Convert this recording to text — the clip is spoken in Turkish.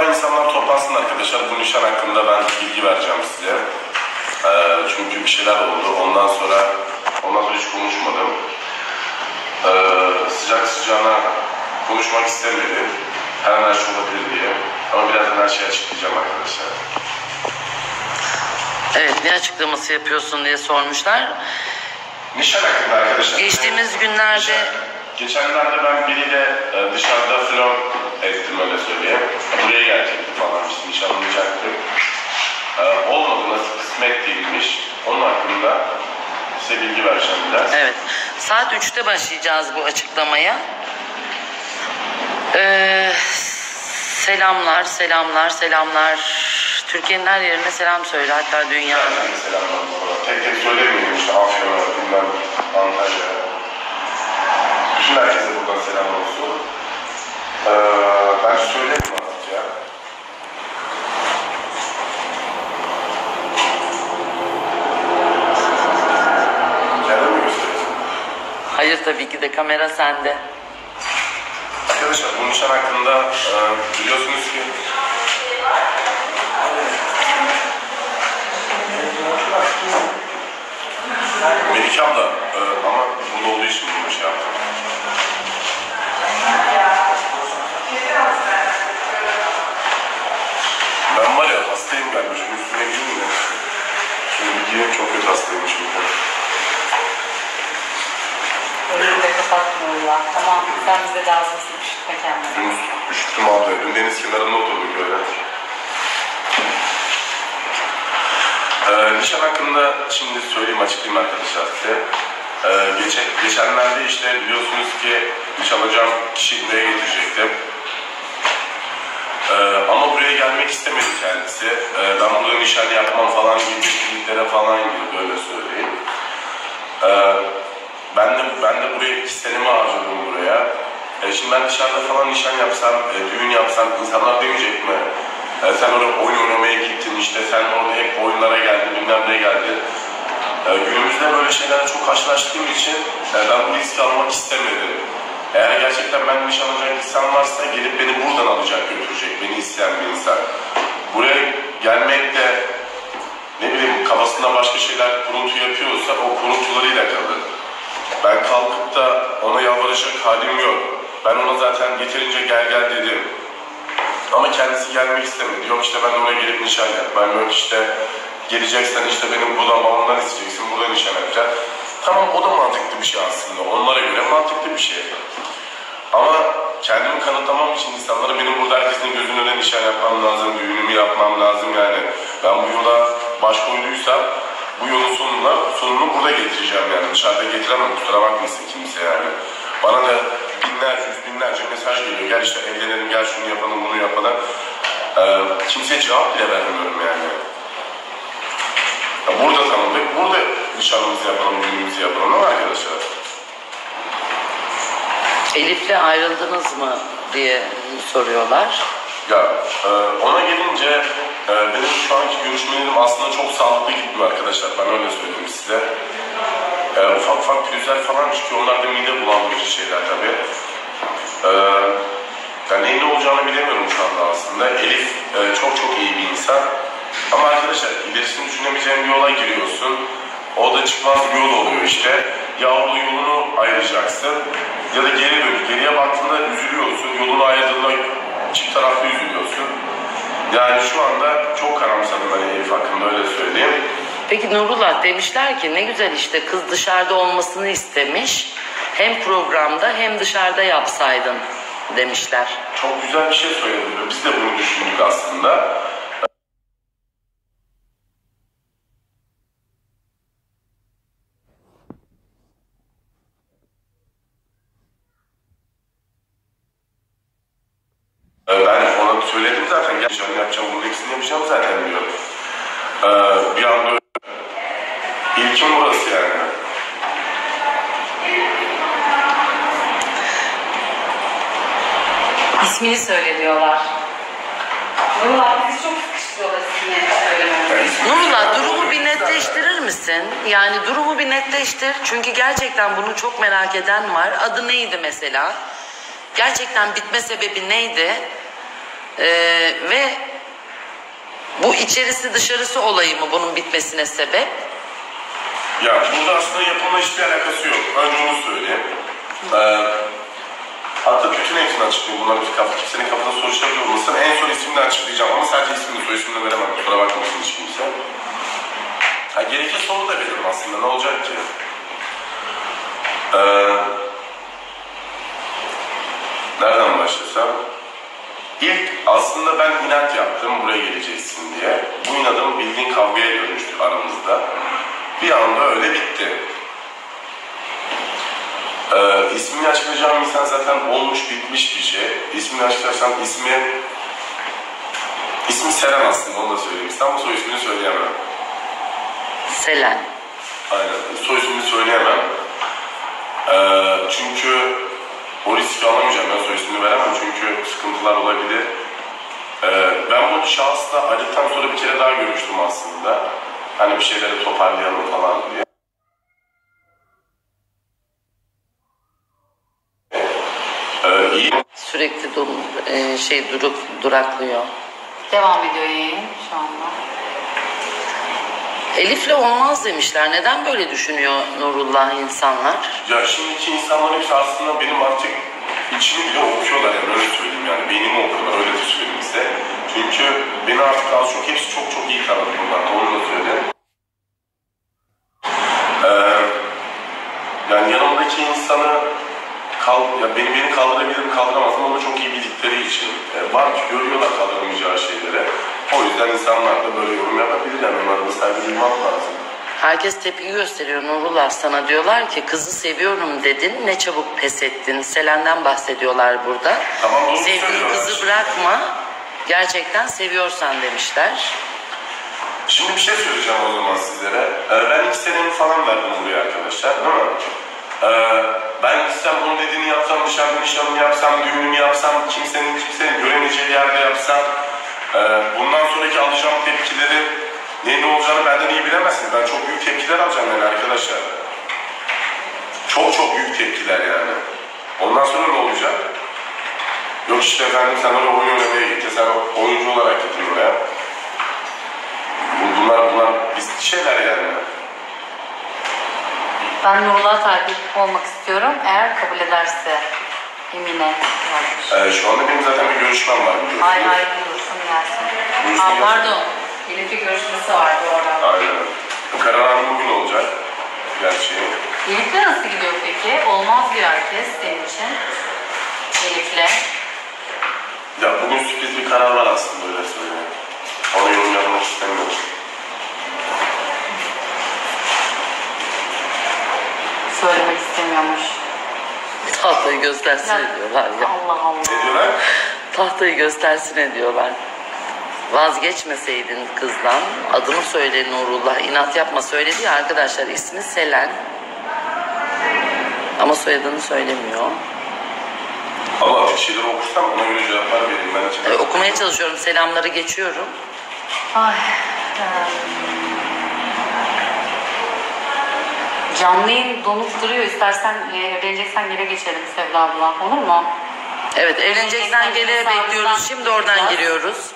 daha insanlar toplansın arkadaşlar. Bu nişan hakkında ben bilgi vereceğim size. Ee, çünkü bir şeyler oldu. Ondan sonra ondan sonra hiç konuşmadım. Ee, sıcak sıcağına konuşmak istemedim. Her an her şey olabilir diye. Ama birazdan her şeyi açıklayacağım arkadaşlar. Evet ne açıklaması yapıyorsun diye sormuşlar. Nişan hakkında arkadaşlar. Geçtiğimiz günlerde- Nişan. Geçenlerde ben biriyle e, dışarıda flört ettim öyle söyleyeyim. Buraya gelecekti falan işte nişanlanacaktık. E, olmadı nasıl kısmet değilmiş. Onun hakkında size bilgi vereceğim biraz. Evet. Saat 3'te başlayacağız bu açıklamaya. Ee, selamlar, selamlar, selamlar. Türkiye'nin her yerine selam söyle hatta dünyanın. Herkese selamlar falan. Tek tek söylemeyelim işte Afyon'a, bilmem Antalya. Bütün herkese buradan selam olsun. E, ben söyleyeyim artık ya. Mi? Hayır tabii ki de kamera sende. Arkadaşlar bu nişan hakkında e, biliyorsunuz ki Melike abla e, ama burada olduğu için bunu şey yaptım. Ben var ya hastayım galiba. Şunun üstüne giyeyim de. Giyeyim çok kötü hastayım çünkü. Önünü de kapatmıyorlar. Tamam sen bize lazımsın. Üşütme kendini. Dün üşüttüm abla. Dün deniz kenarında oturduk öyle. Ee, nişan hakkında şimdi söyleyeyim açıklayayım arkadaşlar size. Ee, geçen, geçenlerde işte biliyorsunuz ki nişanlanacağım kişi buraya getirecektim. Gelmek istemedi kendisi. Ee, ben burada nişan yapmam falan gibi etkinliklere falan girdi öyle söyleyeyim. Ee, ben de ben de buraya iki senemi harcadım buraya. E, şimdi ben dışarıda falan nişan yapsam, e, düğün yapsam insanlar demeyecek mi? E, sen oraya oyun oynamaya gittin işte sen orada hep oyunlara geldin bilmem ne geldin. E, günümüzde böyle şeylerle çok karşılaştığım için e, ben bu riski almak istemedim. Eğer gerçekten ben nişan alacak insan varsa gelip beni buradan alacak götürecek beni isteyen bir insan. Buraya gelmek de ne bileyim kafasında başka şeyler kuruntu yapıyorsa o kuruntularıyla kalır. Ben kalkıp da ona yalvaracak halim yok. Ben ona zaten yeterince gel gel dedim. Ama kendisi gelmek istemedi. Yok işte ben oraya gelip nişan yapmam. Yok işte geleceksen işte benim buradan babamdan isteyeceksin, burada nişan yapacağım. Tamam o da mantıklı bir şey aslında. Onlara göre mantıklı bir şey. Ama kendimi kanıtlamam için insanlara benim burada herkesin gözünün önüne nişan yapmam lazım, düğünümü yapmam lazım yani. Ben bu yola baş koyduysam bu yolun sonuna, sonunu burada getireceğim yani. Dışarıda getiremem kusura bakmasın kimse yani. Bana da binlerce, yüz binlerce mesaj geliyor. Gel işte evlenelim, gel şunu yapalım, bunu yapalım. Ee, kimseye cevap bile vermiyorum yani. Ya burada tanıdık, burada nişanımızı yapalım, düğünümüzü yapalım ama arkadaşlar. Elif'le ayrıldınız mı diye soruyorlar. Ya e, ona gelince e, benim şu anki görüşmelerim aslında çok sağlıklı gitmiyor arkadaşlar. Ben öyle söyleyeyim size. E, ufak ufak pürüzler falan çıkıyor. Onlar da mide bulandırıcı şeyler tabii. E, yani neyin ne olacağını bilemiyorum şu anda aslında. Elif e, çok çok iyi bir insan. Ama arkadaşlar ilerisini düşünemeyeceğin bir yola giriyorsun. O da çıkmaz bir yol oluyor işte. Ya orada yolunu ayıracaksın ya da geri dön. Geriye baktığında üzülüyorsun. Yolunu ayırdığında çift taraflı üzülüyorsun. Yani şu anda çok karamsadım hani Elif hakkında öyle söyleyeyim. Peki Nurullah demişler ki ne güzel işte kız dışarıda olmasını istemiş. Hem programda hem dışarıda yapsaydın demişler. Çok güzel bir şey söyledi. Biz de bunu düşündük aslında. Ee, Ben ona söyledim zaten. Yapacağım, yapacağım, bunun ikisini yapacağım zaten diyor. Ee, bir anda. İlkim burası yani. İsmini söyle diyorlar. Nurullah bizi çok sıkıştırıyorlar ismini söylememiz. Nurullah durumu bir netleştirir misin? Yani durumu bir netleştir. Çünkü gerçekten bunu çok merak eden var. Adı neydi mesela? Gerçekten bitme sebebi neydi? Ee, ve bu içerisi dışarısı olayı mı bunun bitmesine sebep? Ya burada aslında yapımla hiçbir alakası yok. Önce onu söyleyeyim. Ee, hatta bütün hepsini açıklayayım. Bunların bir kafa, kimsenin kafasında soru olmasın. En son ismini açıklayacağım ama sadece ismini soy ismini veremem. Kusura bakmasın hiç kimse. Ha, gerekirse soru da veririm aslında. Ne olacak ki? Ee, nereden başlasam? İlk aslında ben inat yaptım buraya geleceksin diye. Bu inadım bildiğin kavgaya dönüştü aramızda. Bir anda öyle bitti. Ee, ismini açıklayacağım insan zaten olmuş bitmiş bir şey. İsmini açıklarsam ismi ismi Seren aslında onu da söyleyeyim. İstanbul soy ismini söyleyemem. Selen. Aynen. Soy ismini söyleyemem. Ee, çünkü o riski alamayacağım. Ben soy ismini sıkıntılar olabilir. Ee, ben bu şahısla ayrıldıktan sonra bir kere daha görüştüm aslında. Hani bir şeyleri toparlayalım falan diye. Ee, iyi. Sürekli dur, e, şey durup duraklıyor. Devam ediyor yayın şu anda. Elif'le olmaz demişler. Neden böyle düşünüyor Nurullah insanlar? Ya şimdiki insanların hepsi aslında benim artık içimi bile okuyorlar yani öyle söyleyeyim yani beynimi okuyorlar öyle de söyleyeyim size. Çünkü beni artık az çok hepsi çok çok iyi tanıdı bunlar onu da söyleyeyim. Ee, yani yanımdaki insanı kal, ya beni beni kaldırabilir mi kaldıramaz mı onu çok iyi bildikleri için. E, var ki görüyorlar kaldıramayacağı şeyleri. O yüzden insanlar da böyle yorum yapabilir yani onlara da saygı duymak lazım. Herkes tepki gösteriyor Nurullah sana diyorlar ki kızı seviyorum dedin ne çabuk pes ettin. Selen'den bahsediyorlar burada. Tamam, söylüyorlar. kızı bırakma gerçekten seviyorsan demişler. Şimdi bir şey söyleyeceğim o zaman sizlere. Ee, ben iki senemi falan verdim buraya arkadaşlar değil mi? Ee, ben gitsem onun dediğini yapsam, dışarıda nişanımı yapsam, düğünümü yapsam, kimsenin kimsenin göremeyeceği yerde yapsam, e, bundan sonraki ne ne olacağını benden iyi bilemezsiniz. Ben çok büyük tepkiler alacağım yani arkadaşlar. Çok çok büyük tepkiler yani. Ondan sonra ne olacak? Yok işte efendim sen oraya oyun oynamaya gittin, sen oyuncu olarak gittin oraya. Bu- Bunlar bunlar biz şeyler yani. Ben Nurullah takip olmak istiyorum. Eğer kabul ederse Emine yazmış. Ee, şu anda benim zaten bir görüşmem var biliyorsunuz. Hay hay buyursun gelsin. Buyursun Aa, gelsin. pardon. Elif'in görüşmesi vardı orada. Aynen. Bu karar bugün olacak. Gerçi. Elif'le nasıl gidiyor peki? Olmaz diyor herkes senin için. Elif'le. Ya bugün sürpriz bir karar var aslında öyle söyleyeyim. Ona yorum yapmak istemiyorum. Söylemek istemiyormuş. Tahtayı göstersin Ya- diyorlar ya. Allah Allah. Ne diyorlar? Tahtayı göstersin diyorlar. Vazgeçmeseydin kızdan adını söyle Nurullah inat yapma söyledi ya arkadaşlar ismi Selen. Ama soyadını söylemiyor. Allah bir şeyler okursam ona göre cevaplar vereyim. Ben açıkçası. Ee, okumaya çalışıyorum selamları geçiyorum. Ay. Canlı yayın donup duruyor. İstersen e, evleneceksen geri geçelim Sevda abla. Olur mu? Evet evleneceksen gele bekliyoruz. Şimdi oradan giriyoruz.